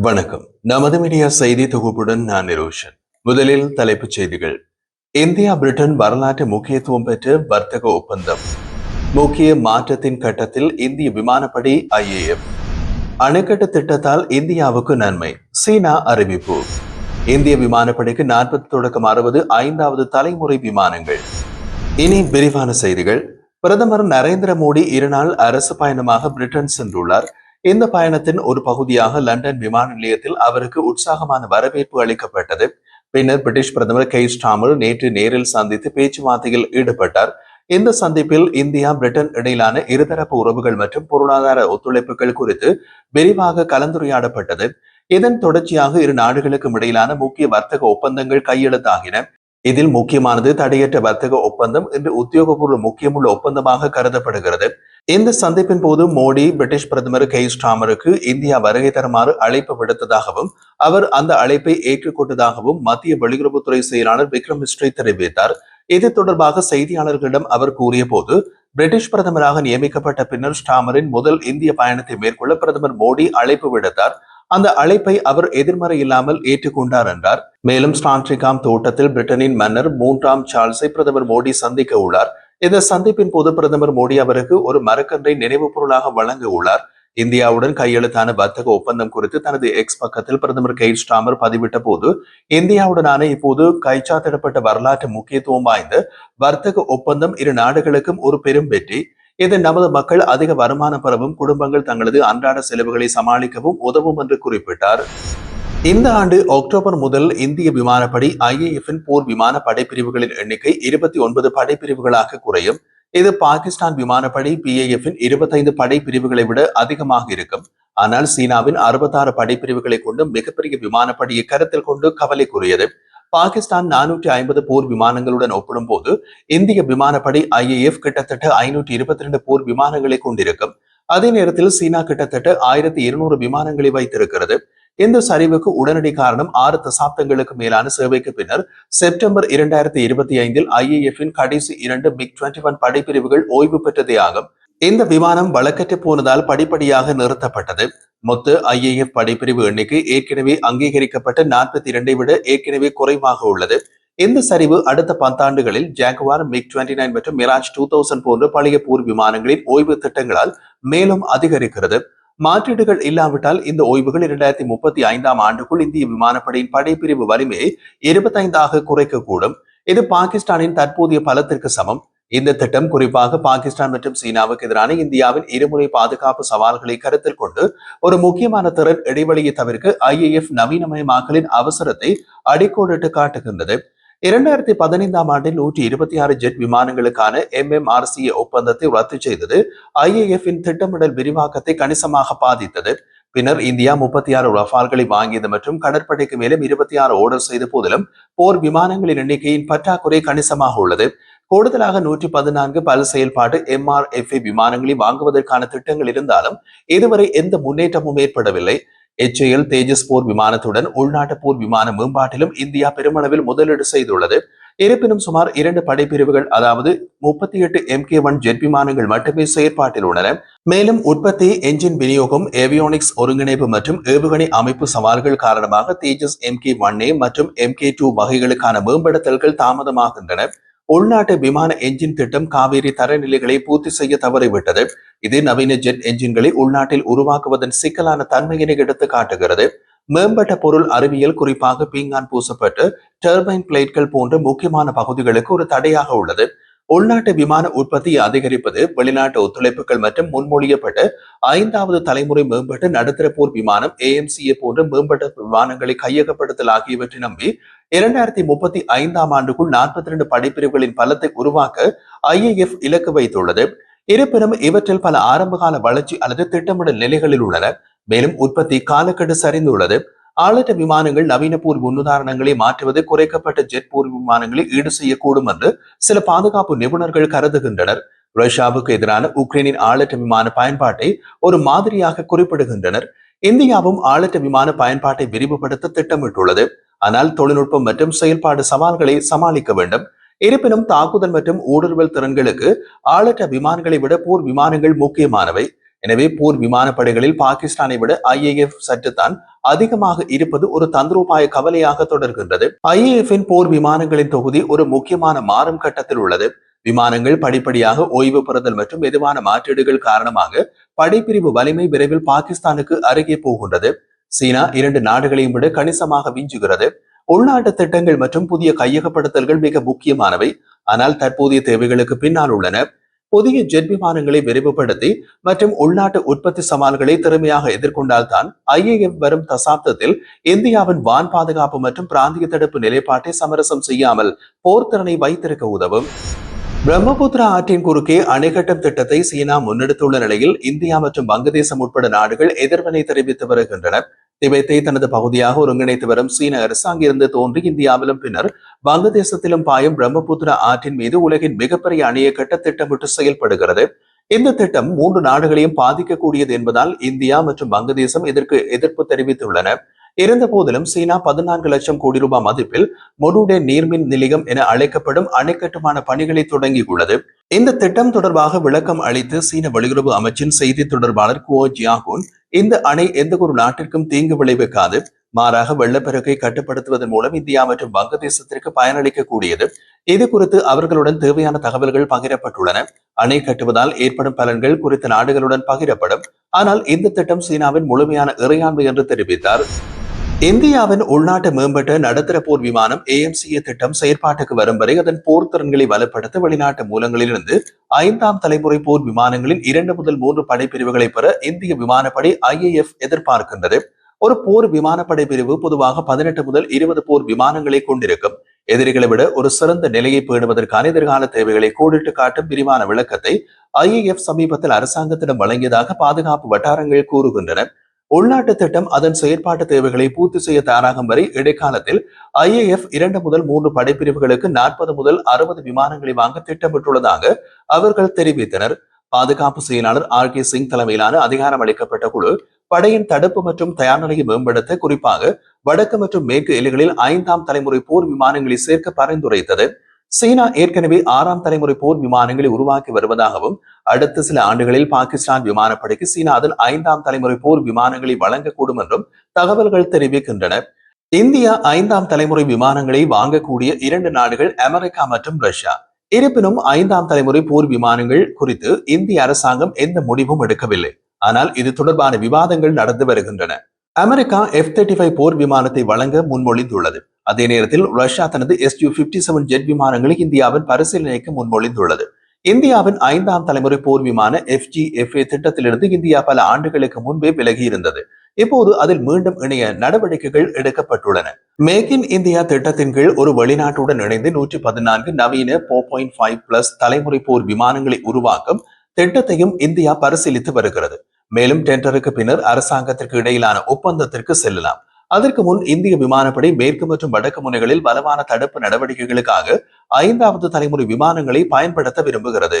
வணக்கம். நமது மீடியா செய்தி தொகுப்புடன் நான் நிரோஷன். முதலில் தலைப்புச் செய்திகள். இந்தியா பிரிட்டன் வரலாற்று முக்கியத்துவம் பெற்ற வர்த்தக ஒப்பந்தம். முக்கிய மாற்றத்தின் கட்டத்தில் இந்திய விமானப்படை ஐஏஎஃப் அணைக்கட்டு திட்டத்தால் இந்தியாவுக்கு நன்மை. சீனா அறிவிப்பு. இந்திய விமானப்படைக்கு நாற்பது தொடக்கம் அறுபது ஐந்தாவது தலைமுறை விமானங்கள். இனி விரிவான செய்திகள். பிரதமர் நரேந்திர மோடி இருநாள் அரசு பயணமாக பிரிட்டன் சென்றுள்ளார். இந்த பயணத்தின் ஒரு பகுதியாக லண்டன் விமான நிலையத்தில் அவருக்கு உற்சாகமான வரவேற்பு அளிக்கப்பட்டது. பின்னர் பிரிட்டிஷ் பிரதமர் கெய் ஸ்டாமர் நேற்று நேரில் சந்தித்து பேச்சுவார்த்தையில் ஈடுபட்டார். இந்த சந்திப்பில் இந்தியா பிரிட்டன் இடையிலான இருதரப்பு உறவுகள் மற்றும் பொருளாதார ஒத்துழைப்புகள் குறித்து விரிவாக கலந்துரையாடப்பட்டது. இதன் தொடர்ச்சியாக இரு நாடுகளுக்கும் இடையிலான முக்கிய வர்த்தக ஒப்பந்தங்கள் கையெழுத்தாகின. இதில் முக்கியமானது தடையற்ற வர்த்தக ஒப்பந்தம் என்று உத்தியோகபூர்வ முக்கியமுள்ள ஒப்பந்தமாக கருதப்படுகிறது இந்த சந்திப்பின் போது மோடி பிரிட்டிஷ் பிரதமர் கே ஸ்டாமருக்கு இந்தியா வருகை தருமாறு அழைப்பு விடுத்ததாகவும் அவர் அந்த அழைப்பை ஏற்றுக்கொண்டதாகவும் மத்திய வெளியுறவுத்துறை செயலாளர் விக்ரம் மிஸ்ரி தெரிவித்தார் இது தொடர்பாக செய்தியாளர்களிடம் அவர் கூறிய போது பிரிட்டிஷ் பிரதமராக நியமிக்கப்பட்ட பின்னர் ஸ்டாமரின் முதல் இந்திய பயணத்தை மேற்கொள்ள பிரதமர் மோடி அழைப்பு விடுத்தார் அந்த அழைப்பை அவர் எதிர்மறை இல்லாமல் ஏற்றுக்கொண்டார் என்றார். மேலும் ஸ்டான்ட்ரிகாம் தோட்டத்தில் பிரிட்டனின் மன்னர் மூன்றாம் சார்ல்ஸை பிரதமர் மோடி சந்திக்க உள்ளார். இந்த சந்திப்பின் போது பிரதமர் மோடி அவருக்கு ஒரு மரக்கன்றை நினைவு பொருளாக வழங்க உள்ளார். இந்தியாவுடன் கையெழுத்தான வர்த்தக ஒப்பந்தம் குறித்து தனது எக்ஸ் பக்கத்தில் பிரதமர் கெய்ட் ஸ்டாமர் பதிவிட்ட போது இந்தியாவுடனான இப்போது கைச்சாத்திடப்பட்ட வரலாற்று முக்கியத்துவம் வாய்ந்த வர்த்தக ஒப்பந்தம் இரு நாடுகளுக்கும் ஒரு பெரும் வெற்றி. இது நமது மக்கள் அதிக வருமானம் பெறவும் குடும்பங்கள் தங்களது அன்றாட செலவுகளை சமாளிக்கவும் உதவும் என்று குறிப்பிட்டார். இந்த ஆண்டு அக்டோபர் முதல் இந்திய விமானப்படை ஐஏஎஃப்இன் போர் விமான படைப்பிரிவுகளின் எண்ணிக்கை இருபத்தி ஒன்பது படைப்பிரிவுகளாக குறையும். இது பாகிஸ்தான் விமானப்படை பிஏஎஃப்இன் இருபத்தைந்து படைப்பிரிவுகளை விட அதிகமாக இருக்கும். ஆனால் சீனாவின் அறுபத்தாறு படைப்பிரிவுகளை கொண்டு மிகப்பெரிய விமானப்படையை கருத்தில் கொண்டு கவலைக்குரியது. பாகிஸ்தான் நானூற்றி ஐம்பது போர் விமானங்களுடன் ஒப்பிடும் போது இந்திய விமானப்படை ஐஏஎஃப் கிட்டத்தட்ட ஐநூற்றி இருபத்தி ரெண்டு போர் விமானங்களை கொண்டிருக்கும். அதே நேரத்தில் சீனா கிட்டத்தட்ட ஆயிரத்தி இருநூறு விமானங்களை வைத்திருக்கிறது. இந்த சரிவுக்கு உடனடி காரணம் ஆறு தசாப்தங்களுக்கு மேலான சேவைக்கு பின்னர் செப்டம்பர் இரண்டாயிரத்தி இருபத்தி ஐந்தில் ஐஏஎஃப்பின் கடைசி இரண்டு மிக் டுவெண்டி ஒன் படைப்பிரிவுகள் ஓய்வு பெற்றதே ஆகும். இந்த விமானம் வழக்கற்று போனதால் படிப்படியாக நிறுத்தப்பட்டது. மொத்த ஐஏஎஃப் படைப்பிரிவு எண்ணிக்கை ஏற்கனவே அங்கீகரிக்கப்பட்ட நாற்பத்தி இரண்டை விட ஏற்கனவே குறைவாக உள்ளது. இந்த சரிவு அடுத்த பத்தாண்டுகளில் ஜாகுவார் மிக் டுவெண்டி நைன் மற்றும் மிராஜ் டூ தௌசண்ட் போன்ற பழைய போர் விமானங்களின் ஓய்வு திட்டங்களால் மேலும் அதிகரிக்கிறது. மாற்றீடுகள் இல்லாவிட்டால் இந்த ஓய்வுகள் இரண்டாயிரத்தி முப்பத்தி ஐந்தாம் ஆண்டுக்குள் இந்திய விமானப்படையின் படைப்பிரிவு வலிமையை இருபத்தைந்தாக குறைக்கக்கூடும். இது பாகிஸ்தானின் தற்போதைய பலத்திற்கு சமம். இந்த திட்டம் குறிப்பாக பாகிஸ்தான் மற்றும் சீனாவுக்கு எதிரான இந்தியாவின் இருமுறை பாதுகாப்பு சவால்களை கருத்தில் கொண்டு ஒரு முக்கியமான திறன் இடைவெளியை தவிர்க்க ஐஏஎஃப் நவீனமயமாக்கலின் அவசரத்தை அடிக்கோடிட்டு காட்டுகின்றது. இரண்டாயிரத்தி பதினைந்தாம் ஆண்டில் நூற்றி இருபத்தி ஆறு ஜெட் விமானங்களுக்கான எம் எம் ஒப்பந்தத்தை ரத்து செய்தது ஐஏஎஃப்பின் திட்டமிடல் விரிவாக்கத்தை கணிசமாக பாதித்தது. பின்னர் இந்தியா முப்பத்தி ஆறு ரஃபால்களை வாங்கியது மற்றும் கடற்படைக்கு மேலும் இருபத்தி ஆறு ஓர்டர் செய்த போதிலும் போர் விமானங்களின் எண்ணிக்கையின் பற்றாக்குறை கணிசமாக உள்ளது. கூடுதலாக நூற்றி பதினான்கு பல செயல்பாடு எம்ஆர்எஃப்ஏ விமானங்களை வாங்குவதற்கான திட்டங்கள் இருந்தாலும் இதுவரை எந்த முன்னேற்றமும் ஏற்படவில்லை. எச்ஏஎல் தேஜஸ் போர் விமானத்துடன் உள்நாட்டு போர் விமான மேம்பாட்டிலும் இந்தியா பெருமளவில் முதலீடு செய்துள்ளது. இருப்பினும் சுமார் இரண்டு படைப்பிரிவுகள் அதாவது முப்பத்தி எட்டு எம் கே ஒன் ஜெட் விமானங்கள் மட்டுமே செயற்பாட்டில் உள்ளன. மேலும் உற்பத்தி என்ஜின் விநியோகம் ஏவியோனிக்ஸ் ஒருங்கிணைப்பு மற்றும் ஏவுகணை அமைப்பு சவால்கள் காரணமாக Tejas M K one A மற்றும் எம் கே டூ வகைகளுக்கான மேம்படுத்தல்கள் தாமதமாகின்றன. உள்நாட்டு விமான என்ஜின் திட்டம் காவேரி தரநிலைகளை பூர்த்தி செய்ய தவறிவிட்டது. இது நவீன ஜெட் என்ஜின்களை உள்நாட்டில் உருவாக்குவதன் சிக்கலான தன்மையினை எடுத்து காட்டுகிறது. மேம்பட்ட பொருள் அறிவியல் குறிப்பாக பீங்கான் பூசப்பட்டு டர்பைன் பிளேட்கள் போன்ற முக்கியமான பகுதிகளுக்கு ஒரு தடையாக உள்ளது. உள்நாட்டு விமான உற்பத்தியை அதிகரிப்பது வெளிநாட்டு ஒத்துழைப்புகள் மற்றும் முன்மொழியப்பட்ட ஐந்தாவது தலைமுறை மேம்பட்ட நடுத்தர போர் விமானம் ஏஎம்சிஏ போன்ற மேம்பட்ட விமானங்களை கையகப்படுத்தல் ஆகியவற்றை நம்பி இரண்டாயிரத்தி முப்பத்தி ஐந்தாம் ஆண்டுக்குள் நாற்பத்தி இரண்டு படைப்பிரிவுகளின் பலத்தை உருவாக்க ஐஏஎஃப் இலக்கு வைத்துள்ளது. இருப்பினும் இவற்றில் பல ஆரம்பகால வளர்ச்சி அல்லது திட்டமிடல் நிலைகளில் உள்ளன. மேலும் உற்பத்தி காலக்கெடு சரிந்துள்ளது. ஆளற்ற விமானங்கள் நவீன போர் முன்னுதாரணங்களை மாற்றுவது குறைக்கப்பட்ட ஜெட் போர் விமானங்களை ஈடு செய்யக்கூடும் என்று சில பாதுகாப்பு நிபுணர்கள் கருதுகின்றனர். ரஷ்யாவுக்கு எதிரான உக்ரைனின் ஆளற்ற விமான பயன்பாட்டை ஒரு மாதிரியாக குறிப்பிடுகின்றனர். இந்தியாவும் ஆளற்ற விமான பயன்பாட்டை விரிவுபடுத்த திட்டமிட்டுள்ளது. ஆனால் தொழில்நுட்பம் மற்றும் செயல்பாடு சவால்களை சமாளிக்க வேண்டும். இருப்பினும் தாக்குதல் மற்றும் ஊடுருவல் திறன்களுக்கு ஆளற்ற விமானங்களை விட போர் விமானங்கள் முக்கியமானவை. எனவே போர் விமானப்படைகளில் பாகிஸ்தானை விட ஐஏஎஃப் சற்றுத்தான் அதிகமாக இருப்பது ஒரு தந்திரோபாய கவலையாக தொடர்கின்றது. ஐஏஎஃப்பின் போர் விமானங்களின் தொகுதி ஒரு முக்கியமான மாறும் கட்டத்தில் உள்ளது. விமானங்கள் படிப்படியாக ஓய்வு பெறுதல் மற்றும் மெதுவான மாற்றீடுகள் காரணமாக படைப்பிரிவு வலிமை விரைவில் பாகிஸ்தானுக்கு அருகே போகின்றது. சீனா இரண்டு நாடுகளையும் விட கணிசமாக விஞ்சுகிறது. உள்நாட்டு திட்டங்கள் மற்றும் புதிய கையகப்படுத்தல்கள் மிக முக்கியமானவை. ஆனால் தற்போதைய தேவைகளுக்கு பின்னால் உள்ளன. புதிய ஜெட் விமானங்களை விரிவுபடுத்தி மற்றும் உள்நாட்டு உற்பத்தி சவால்களை திறமையாக எதிர்கொண்டால்தான் ஐஏஎஃப் வரும் தசாப்தத்தில் இந்தியாவின் வான் பாதுகாப்பு மற்றும் பிராந்திய தடுப்பு நிலைப்பாட்டை சமரசம் செய்யாமல் போர்த்திறனை வைத்திருக்க உதவும். பிரம்மபுத்திரா ஆற்றின் குறுக்கே அணைக்கட்டும் திட்டத்தை சீனா முன்னெடுத்துள்ள நிலையில் இந்தியா மற்றும் வங்கதேசம் உட்பட நாடுகள் எதிர்வினை தெரிவித்து வருகின்றன. திபெத்தை தனது பகுதியாக ஒருங்கிணைத்து வரும் சீன அரசு அங்கிருந்து தோன்றி இந்தியாவிலும் பின்னர் வங்கதேசத்திலும் பாயும் பிரம்மபுத்திரா ஆற்றின் மீது உலகின் மிகப்பெரிய அணையை கட்ட திட்டமிட்டு செயல்படுகிறது. இந்த திட்டம் மூன்று நாடுகளையும் பாதிக்கக்கூடியது என்பதால் இந்தியா மற்றும் வங்கதேசம் இதற்கு எதிர்ப்பு தெரிவித்துள்ளன. இருந்த போதிலும் சீனா பதினான்கு லட்சம் கோடி ரூபாய் மதிப்பில் மொடுடே நீர்மின் நிலையம் என அழைக்கப்படும் அணைக்கட்டுமான பணிகளை தொடங்கியுள்ளது. இந்த திட்டம் தொடர்பாக விளக்கம் அளித்து சீன வெளியுறவு அமைச்சின் செய்தி தொடர்பாளர் குவோ ஜியாகுன் இந்த அணை எந்த ஒரு நாட்டிற்கும் தீங்கு விளைவிக்காது. மாறாக வெள்ளப்பெருக்கை கட்டுப்படுத்துவதன் மூலம் இந்தியா மற்றும் வங்கதேசத்திற்கு பயனளிக்கக்கூடியது. இது குறித்து அவர்களுடன் தேவையான தகவல்கள் பகிரப்பட்டுள்ளன. அணை கட்டுவதால் ஏற்படும் பலன்கள் குறித்த நாடுகளுடன் பகிரப்படும். ஆனால் இந்த திட்டம் சீனாவின் முழுமையான இறையாண்மை என்று தெரிவித்தார். இந்தியாவின் உள்நாட்டு மேம்பட்ட நடுத்தர போர் விமானம் ஏஎம்சிஏ திட்டம் செயற்பாட்டுக்கு வரும் வரை அதன் போர் திறன்களை வலுப்படுத்த வெளிநாட்டு மூலங்களிலிருந்து ஐந்தாம் தலைமுறை போர் விமானங்களின் இரண்டு முதல் மூன்று படைப்பிரிவுகளை பெற இந்திய விமானப்படை ஐஏஎஃப் எதிர்பார்க்கின்றது. ஒரு போர் விமானப்படை பிரிவு பொதுவாக பதினெட்டு முதல் இருபது போர் விமானங்களை கொண்டிருக்கும். எதிரிகளை விட ஒரு சிறந்த நிலையை பேணுவதற்கான எதிர்கால தேவைகளை கோடிட்டு காட்டும் விரிவான விளக்கத்தை ஐஏஎஃப் சமீபத்தில் அரசாங்கத்திடம் வழங்கியதாக பாதுகாப்பு வட்டாரங்கள் கூறுகின்றன. உள்நாட்டு திட்டம் அதன் செயற்பாட்டு தேவைகளை பூர்த்தி செய்ய தயாராகும் வரை இடைக்காலத்தில் ஐஏஎஃப் இரண்டு முதல் மூன்று படைப்பிரிவுகளுக்கு நாற்பது முதல் அறுபது விமானங்களை வாங்க திட்டமிட்டுள்ளதாக அவர்கள் தெரிவித்தனர். பாதுகாப்பு செயலாளர் ஆர் கே சிங் தலைமையிலான அதிகாரம் அளிக்கப்பட்ட குழு படையின் தடுப்பு மற்றும் தயார் நிலையை மேம்படுத்த குறிப்பாக வடக்கு மற்றும் மேற்கு எல்லைகளில் ஐந்தாம் தலைமுறை போர் விமானங்களை சேர்க்க பரிந்துரைத்தது. சீனா ஏற்கனவே ஆறாம் தலைமுறை போர் விமானங்களை உருவாக்கி வருவதாகவும் அடுத்த சில ஆண்டுகளில் பாகிஸ்தான் விமானப்படைக்கு சீனா அதன் ஐந்தாம் தலைமுறை போர் விமானங்களை வழங்கக்கூடும் என்றும் தகவல்கள் தெரிவிக்கின்றன. இந்தியா ஐந்தாம் தலைமுறை விமானங்களை வாங்கக்கூடிய இரண்டு நாடுகள் அமெரிக்கா மற்றும் ரஷ்யா. இருப்பினும் ஐந்தாம் தலைமுறை போர் விமானங்கள் குறித்து இந்திய அரசாங்கம் எந்த முடிவும் எடுக்கவில்லை. ஆனால் இது தொடர்பான விவாதங்கள் நடந்து வருகின்றன. அமெரிக்கா எஃப் தேர்ட்டி ஃபைவ் போர் விமானத்தை வழங்க முன்மொழிந்துள்ளது. அதே நேரத்தில் ரஷ்யா தனது S U fifty seven jet விமானங்களை இந்தியாவின் பரிசீலனைக்கு முன்மொழிந்துள்ளது. இந்தியாவின் ஐந்தாம் தலைமுறை போர் விமான எஃப்ஜி எஃப்ஏ திட்டத்திலிருந்து இந்தியா பல ஆண்டுகளுக்கு முன்பே விலகி இருந்தது இப்போது அதில் மீண்டும் இணைய நடவடிக்கைகள் எடுக்கப்பட்டுள்ளன. மேக் இன் இந்தியா திட்டத்தின் கீழ் ஒரு வெளிநாட்டுடன் இணைந்து நூற்றி பதினான்கு நவீன போர் பாயிண்ட் ஃபைவ் பிளஸ் தலைமுறை போர் விமானங்களை உருவாக்கும் திட்டத்தையும் இந்தியா பரிசீலித்து வருகிறது. மேலும் டெண்டருக்கு பின்னர் அரசாங்கத்திற்கு இடையிலான ஒப்பந்தத்திற்கு செல்லலாம். அதற்கு முன் இந்திய விமானப்படை மேற்கு மற்றும் வடக்கு முனைகளில் பலமான தடுப்பு நடவடிக்கைகளுக்காக ஐந்தாவது தலைமுறை விமானங்களை பயன்படுத்த விரும்புகிறது.